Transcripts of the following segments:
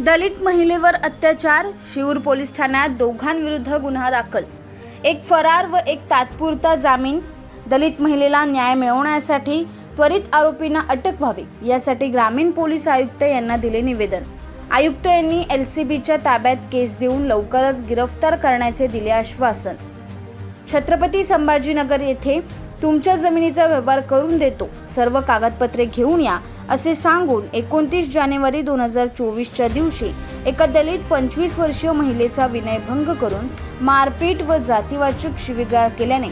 दलित महिलेवर अत्याचार शिवूर पोलीस ठाण्यात दोघांविरुद्ध गुन्हा दाखल. एक फरार व एक तात्पुरता जामीन. दलित महिलेला न्याय मिळवण्यासाठी त्वरित आरोपींना अटक व्हावी यासाठी ग्रामीण पोलीस आयुक्त यांना दिले निवेदन. आयुक्त यांनी एल सी बीच्या ताब्यात केस देऊन लवकरच गिरफ्तार करण्याचे दिले आश्वासन. छत्रपती संभाजीनगर येथे तुमच्या जमिनीचा व्यवहार करून देतो. सर्व कागदपत्रे घेऊन या. असे सांगून एकोणतीस जानेवारी दोन हजार चोवीसच्या दिवशी एका दलित पंचवीस वर्षीय महिलेचा विनयभंग करून मारपीट व जातीवाचक शिविगाळ केल्याने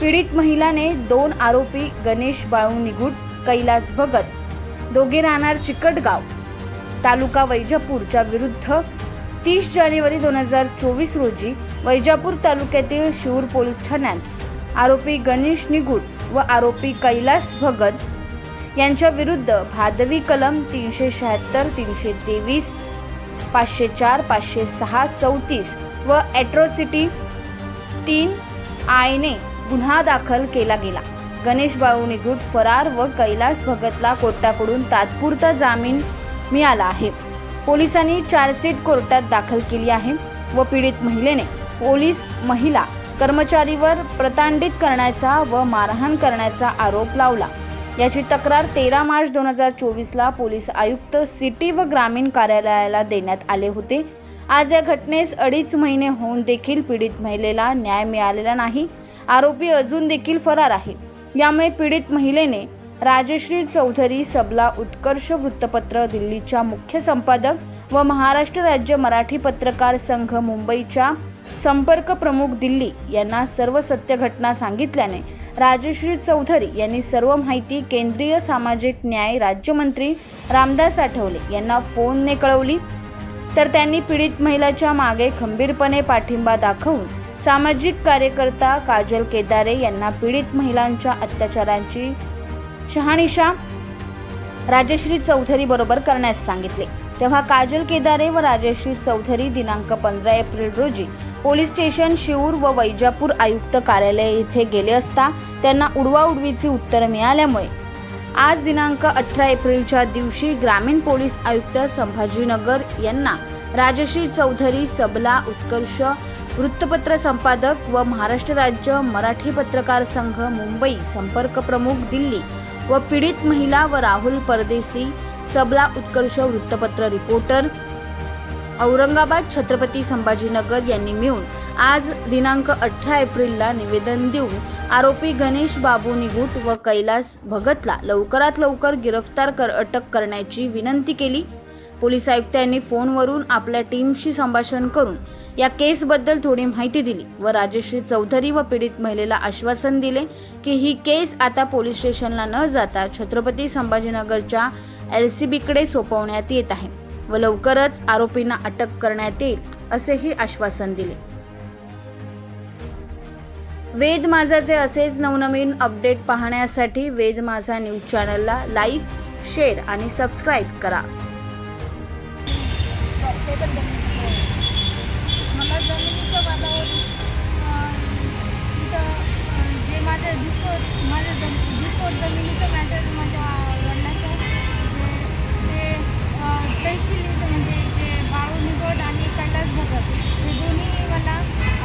पीडित महिलाने दोन आरोपी गणेश बाळू निगुड कैलास भगत दोघे राहणार चिकटगाव तालुका वैजापूरच्या विरुद्ध. तीस जानेवारी दोन हजार चोवीस रोजी वैजापूर तालुक्यातील शिवूर पोलीस ठाण्यात आरोपी गणेश निगुट व आरोपी कैलास भगत यांच्या विरुद्ध भादवी कलम तीनशे शहात्तर तीनशे तेवीस पाचशे चार पाचशे सहा चौतीस व ॲट्रॉसिटी तीन आयने गुन्हा दाखल केला गेला. गणेश बाळू निगुट फरार व कैलास भगतला कोर्टाकडून तात्पुरता जामीन मिळाला आहे. पोलिसांनी चार्जशीट कोर्टात दाखल केली आहे व पीडित महिलेने पोलीस महिला कर्मचारीवर प्रतांडित करण्याचा व मारहाण करण्याचा आरोप लावला. याची तक्रार तेरा मार्च दोन हजार चोवीसला पोलीस आयुक्त सिटी व ग्रामीण कार्यालयाला देण्यात आले होते. आज या घटनेस अडीच महिने होऊन देखील पीडित महिलेला न्याय मिळालेला नाही. आरोपी अजून देखील फरार आहे. यामुळे पीडित महिलेने राजश्री चौधरी सबला उत्कर्ष वृत्तपत्र दिल्लीच्या मुख्य संपादक व महाराष्ट्र राज्य मराठी पत्रकार संघ मुंबईच्या संपर्क प्रमुख दिल्ली यांना सर्व सत्य घटना सांगितल्याने राजश्री चौधरी यांनी सर्व माहिती केंद्रीय सामाजिक न्याय राज्यमंत्री रामदास आठवले यांना फोनने कळवली. तर त्यांनी पीडित महिलाच्या मागे खंबीरपणे पाठिंबा दाखवून सामाजिक कार्यकर्ता काजल केदारे यांना पीडित महिलांच्या अत्याचारांची शहानिशा राजश्री चौधरी बरोबर करण्यास सांगितले. तेव्हा काजल केदारे व राजश्री चौधरी दिनांक पंधरा एप्रिल रोजी पोलीस स्टेशन शिऊर व वैजापूर आयुक्त कार्यालय येथे गेले असता त्यांना उडवाउडवीची उत्तरं मिळाल्यामुळे. आज दिनांक अठरा एप्रिलच्या दिवशी ग्रामीण पोलीस आयुक्त संभाजीनगर यांना राजश्री चौधरी सबला उत्कर्ष वृत्तपत्र संपादक व महाराष्ट्र राज्य मराठी पत्रकार संघ मुंबई संपर्क प्रमुख दिल्ली व पीडित महिला व राहुल परदेसी सबला उत्कर्ष वृत्तपत्र रिपोर्टर औरंगाबाद छत्रपती संभाजीनगर यांनी मिळून आज दिनांक अठरा एप्रिलला निवेदन देऊन आरोपी गणेश बाबू निगुट व कैलास भगतला लवकरात लवकर गिरफ्तार कर अटक करण्याची विनंती केली. पोलीस आयुक्तांनी फोनवरून आपल्या टीमशी संभाषण करून या केसबद्दल थोडी माहिती दिली व राजश्री चौधरी व पीडित महिलेला आश्वासन दिले की ही केस आता पोलीस स्टेशनला न जाता छत्रपती संभाजीनगरच्या एल सी बीकडे सोपवण्यात येत आहे व लवकरच आरोपींना अटक करण्यात येईल असेही आश्वासन दिले. वेद माझाचे असेच नवनवीन अपडेट पाहण्यासाठी वेद माझा न्यूज चॅनलला लाईक शेअर आणि सबस्क्राईब करा. ते मला जमिनीच्या वादावरून जे माझं डिस्पोज माझ्या जम डिस्पोज जमिनीचं मॅटर माझ्या वडिलांचं जे ते तहसील म्हणजे जे बाळू निगोड आणि कैलास भगत हे दोन्ही मला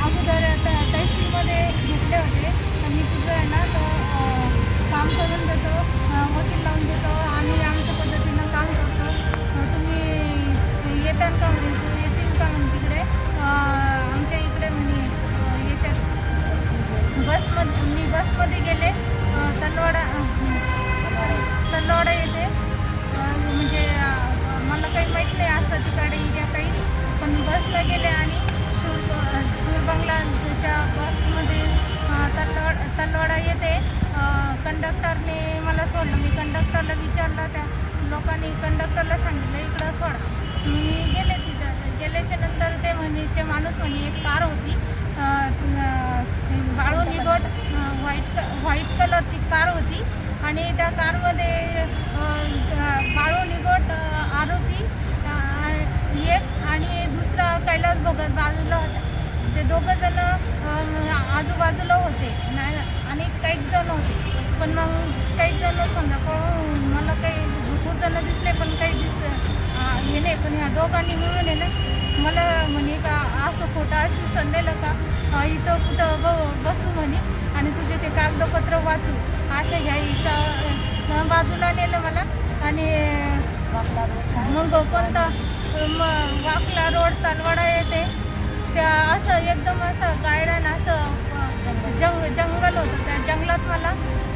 अगोदर त तहसीलमध्ये घेतले होते. तर मी तुझं आहे ना तर काम करून देतो वकील लावून देतो आम्ही आमच्या पद्धतीनं काम करतो. तुम्ही येताल का म्हणजे येतील का म्हणून तिकडे? आमच्या इकडे म्हणजे याच्यात बसमध्ये मी बसमध्ये गेले. तलवाडा तलवाडा येते. म्हणजे मला काही माहीत नाही असं तिकडे या काही. पण बसला गेले आणि सूर सूरबंगलाच्या बसमध्ये तलवा तलवाड तलवाडा येते. कंडक्टरने मला सोडलं. मी कंडक्टरला विचारलं त्या लोकांनी कंडक्टरला सांगितलं इकडं सोड. मी गेले तिथं. गेल्याच्यानंतर ते म्हणे ते माणूस म्हणे एक कार होती. बाळू निगोट व्हाईट क व्हाईट कलरची कार होती. आणि त्या कारमध्ये अं, अं, बाळू निगोट अं, आरोपी अं, एक आणि दुसरा कैलास भगत बाजूला होता ते दोघं जण आजूबाजूला होते नाही आणि काही जण होते पण मग काही जण समजा पळून मला काही भरपूर जण दिसले पण काही दिस अं, हे नाही पण ह्या दोघांनी मिळून आहे ना मला म्हणे का असं खोटं आश्वासन दिलं का अं, इथं कुठं ब बसू म्हणे आणि वृत्तपत्र वाचू. असं ह्या इथं बाजूला नेलं मला. आणि मग कोणता मग वाकला रोड तलवाडा येते. त्या असं एकदम असं गायरान असं जंग जंगल होतं. त्या जंगलात मला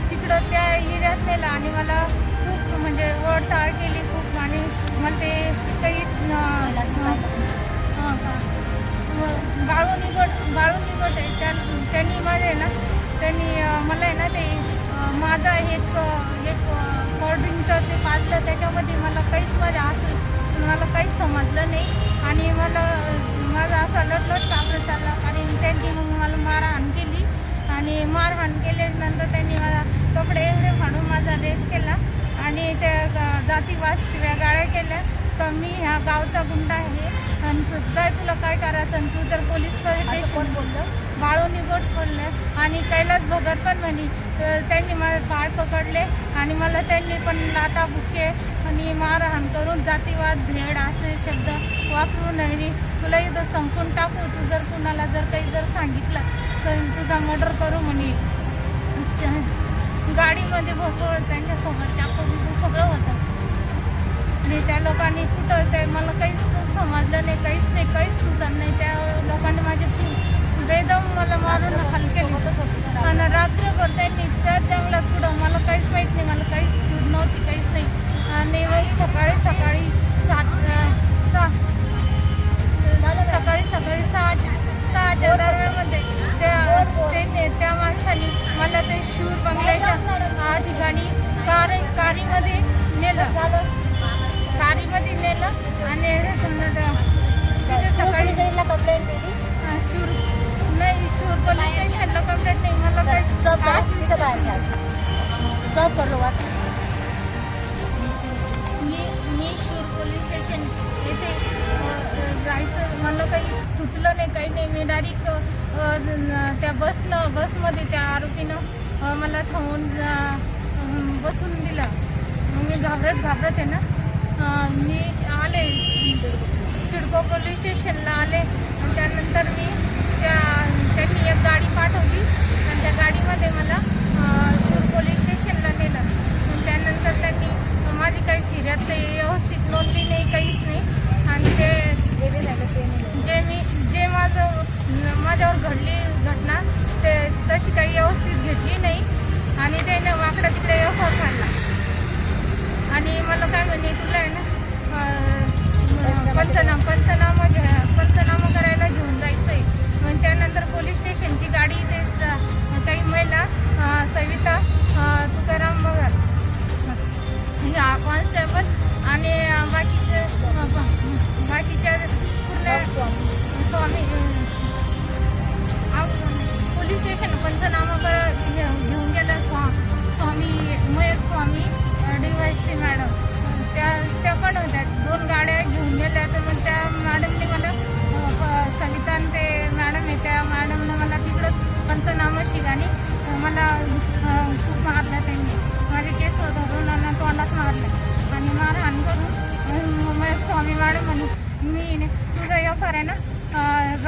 तिकडं त्या एरियात नेलं आणि मला खूप म्हणजे ओढताळ केली खूप. आणि मला ते काही हां मग बाळू निगट बाळू निगट आहे. त्या त्यांनी माझे ना त्यांनी मला आहे ना ते माझा एक एक कोल्ड्रिंकचं ते पाजलं त्याच्यामध्ये मला काहीच माझ्या असं मला काहीच समजलं नाही. आणि मला माझा असा लटलट कापड चालला. आणि त्यांनी मग मला मारहाण केली. आणि मारहाण केल्यानंतर त्यांनी मला कपडे एवढे फाडून माझा रेप केला. आणि त्या गा- जातीवाद शिव्या गाळ्या केल्या. तर मी ह्या गावचा गुंडा आहे. आणि जाय तुला काय करायचं आणि तू जर पोलीस स्टेशन बोललं? बाळू गोट बोलले आणि कैलास भगत पण म्हणे तर त्यांनी मला पाय पकडले आणि मला त्यांनी पण लाता बुके आणि मारहाण करून जातीवाद भेड असे शब्द वापरून नाही तुला इथं संपून टाकू तू जर कुणाला जर काही जर सांगितलं तर तुझा मर्डर करू म्हणे. त्या- गाडीमध्ये भरपूर त्यांच्यासोबत चाकू सगळं होतं. आणि त्या लोकांनी कुठं ते मला काहीच समजलं नाही काहीच नाही काहीच सुचत नाही. त्या लोकांनी माझे खूप बेदम मला मारून हाल केले आणि रात्रभर त्यांनी त्या जंगलात पुढं घाबरत घाबरत आहे ना मी आले सिडको पोलीस स्टेशनला आले आणि त्यानंतर मी त्या त्यांनी एक गाडी पाठवली आणि त्या गाडीमध्ये मला शूर पोलीस स्टेशनला नेलं. त्यानंतर त्यांनी माझी काही फिर्याद काही व्यवस्थित नोंदली नाही काहीच नाही. आणि ते जे मी जे माझं माझ्यावर घडली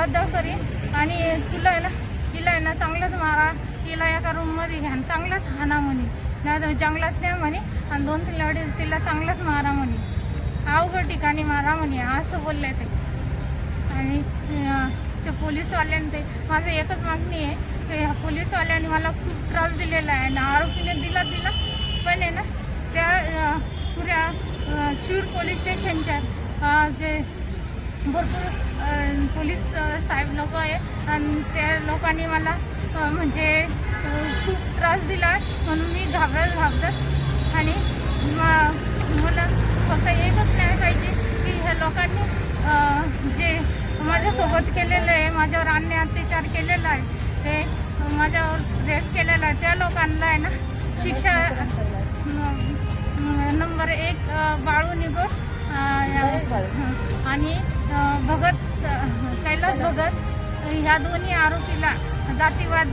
अं, रद्द करीन आणि तुला आहे ना तिला आहे ना चांगलंच मारा तिला एका रूममध्ये घ्या चांगलंच हाना म्हणे. नाही जंगलात नाही म्हणे आणि दोन तीन लढे तिला चांगलंच मारा म्हणे. अवघड ठिकाणी मारा म्हणे असं बोलले ते. आणि ते पोलीसवाल्याने ते माझं एकच मागणी आहे ते पोलीसवाल्याने मला खूप त्रास दिलेला आहे आणि आरोपीने दिला दिला. पण आहे ना त्या पुऱ्या अं, शूर पोलीस स्टेशनच्या जे भरपूर पोलीस साहेब लोक आहे आणि त्या लोकांनी मला म्हणजे खूप त्रास दिला म्हणून मी घाबरत घाबरत आणि म- मला फक्त एकच न्याय पाहिजे की ह्या लोकांनी जे माझ्यासोबत केलेलं आहे माझ्यावर अन्य अत्याचार केलेला आहे ते माझ्यावर रेप केलेला आहे त्या लोकांना आहे ना शिक्षा नंबर एक बाळू निगोड या- आणि भगत कैलास भगत ह्या दोन्ही आरोपीला जातीवाद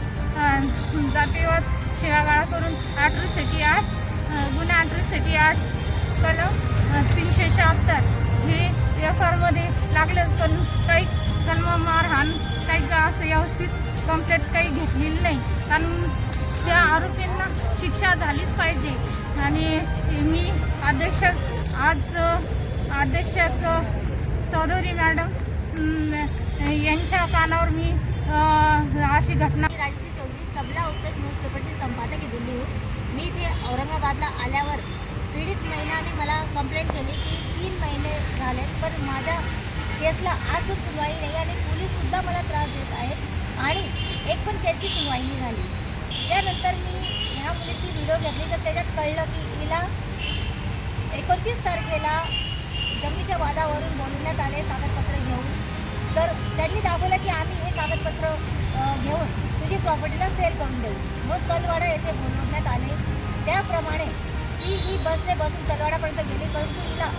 जातीवाद शिवागाळा करून अठराशेची आठ गुन्हा अठराशेची आठ कलम तीनशे शहात्तर हे एफ आरमध्ये लागलं पण काही कलम मारहाण काही का असं व्यवस्थित कंप्लेट काही घेतलेली नाही. कारण त्या आरोपींना शिक्षा झालीच पाहिजे. आणि मी अध्यक्ष आज अध्यक्ष चौधरी मॅडम यांच्या कानावर मी अशी घटना मी चौधरी सबला उत्कर्ष न्यूजपेपरची संपादक आहे दिल्लीहून मी इथे औरंगाबादला आल्यावर पीडित महिलाने मला कंप्लेंट केली की तीन महिने झाले पण माझ्या केसला आज पण सुनवाई नाही आणि पोलीससुद्धा मला त्रास देत आहेत आणि एक पण केसची सुनवाई नाही झाली. त्यानंतर मी ह्या मुलीची व्हिडिओ घेतली तर त्याच्यात कळलं की हिला एकोणतीस तारखेला जमिनीच्या वादावरून बोलवण्यात आले कागदपत्र घेऊन. तर त्यांनी दाखवलं की आम्ही हे कागदपत्र घेऊन तुझी प्रॉपर्टीला सेल करून देऊ. मग तलवाडा येथे बोलवण्यात आले. त्याप्रमाणे ती ही बसने बसून तलवाडापर्यंत गेली. परंतु तिला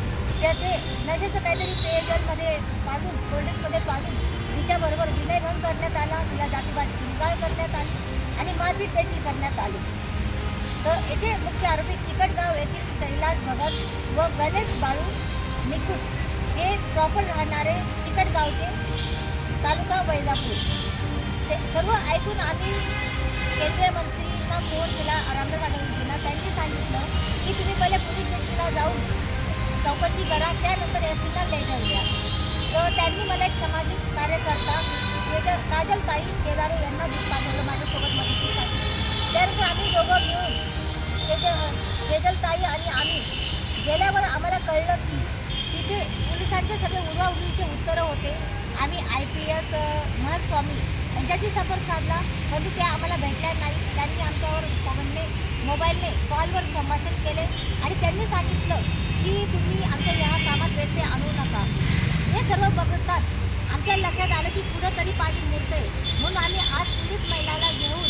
त्याचे नशेचं काहीतरी पेयजलमध्ये पाजून कोल्ड्रिंक्समध्ये पाजून तिच्याबरोबर विनयभंग करण्यात आला. तिला जातीवाद शिंगाळ करण्यात आली आणि मारपीट देखील करण्यात आली. तर याचे मुख्य आरोपी चिकटगाव येथील कैलास भगत व गणेश बाळू निकुट हे प्रॉपर राहणारे चिकटगावचे तालुका वैजापूर. ते सर्व ऐकून आम्ही केंद्रीय मंत्रींना फोन केला रामदास आठवलेंना त्यांनी सांगितलं की तुम्ही पहिले पोलीस स्टेशनला जाऊन चौकशी करा त्यानंतर एस पीला लेटर द्या. तर त्यांनी मला एक सामाजिक कार्यकर्ता तेजल काजल ताई केदारे यांना दूध पाठवलं माझ्यासोबत मदतीसाठी. त्यानंतर आम्ही दोघं मिळून केजल तेजल ताई आणि आम्ही गेल्यावर आम्हाला कळलं की पोलिसांचे सगळे उडवाउडवीचे उत्तरं होते. आम्ही आय पी एस महत स्वामी यांच्याशी संपर्क साधला. परंतु त्या आम्हाला भेटल्या नाही त्यांनी आमच्यावर फोनने मोबाईलने कॉलवर संभाषण केले. आणि त्यांनी सांगितलं की तुम्ही आमच्या या कामात व्यत्यय आणू नका. हे सर्व बघतात आमच्या लक्षात आलं की कुठंतरी पाणी मुरते म्हणून आम्ही आज पीडित महिलाला घेऊन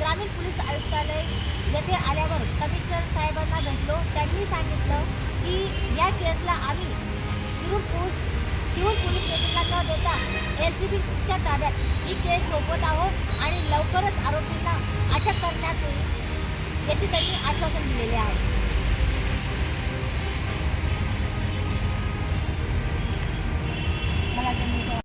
ग्रामीण पोलीस आयुक्तालय येथे आल्यावर कमिशनर साहेबांना भेटलो. त्यांनी सांगितलं की या केसला आम्ही शिरूर पोलीस शिरूर पोलीस स्टेशनला न देता एल सी बीच्या ताब्यात ही केस सोपवत आहोत आणि लवकरच आरोपींना अटक करण्यात येईल याचे त्यांनी आश्वासन दिलेले आहे.